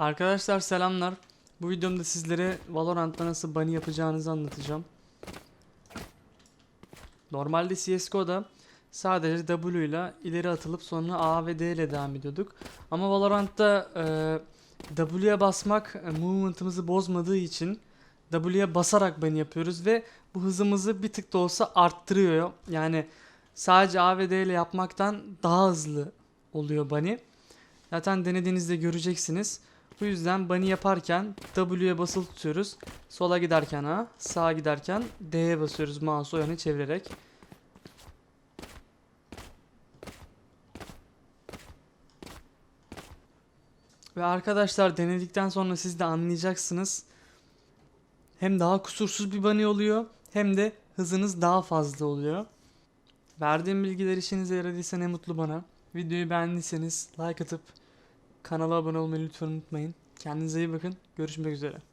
Arkadaşlar selamlar. Bu videomda sizlere Valorant'ta nasıl bunny yapacağınızı anlatacağım. Normalde CSGO'da sadece W ile ileri atılıp sonra A ve D ile devam ediyorduk. Ama Valorant'ta e, W'ye basmak e, movement'ımızı bozmadığı için W'ye basarak bunny yapıyoruz ve bu hızımızı bir tık da olsa arttırıyor. Yani sadece A ve D ile yapmaktan daha hızlı oluyor bunny. Zaten denediğinizde göreceksiniz. Bu yüzden bunny yaparken W'ye basılı tutuyoruz. Sola giderken A, sağa giderken D'ye basıyoruz mouse'u o yana çevirerek. Ve arkadaşlar denedikten sonra siz de anlayacaksınız. Hem daha kusursuz bir bunny oluyor hem de hızınız daha fazla oluyor. Verdiğim bilgiler işinize yaradıysa ne mutlu bana. Videoyu beğendiyseniz like atıp kanala abone olmayı lütfen unutmayın. Kendinize iyi bakın. Görüşmek üzere.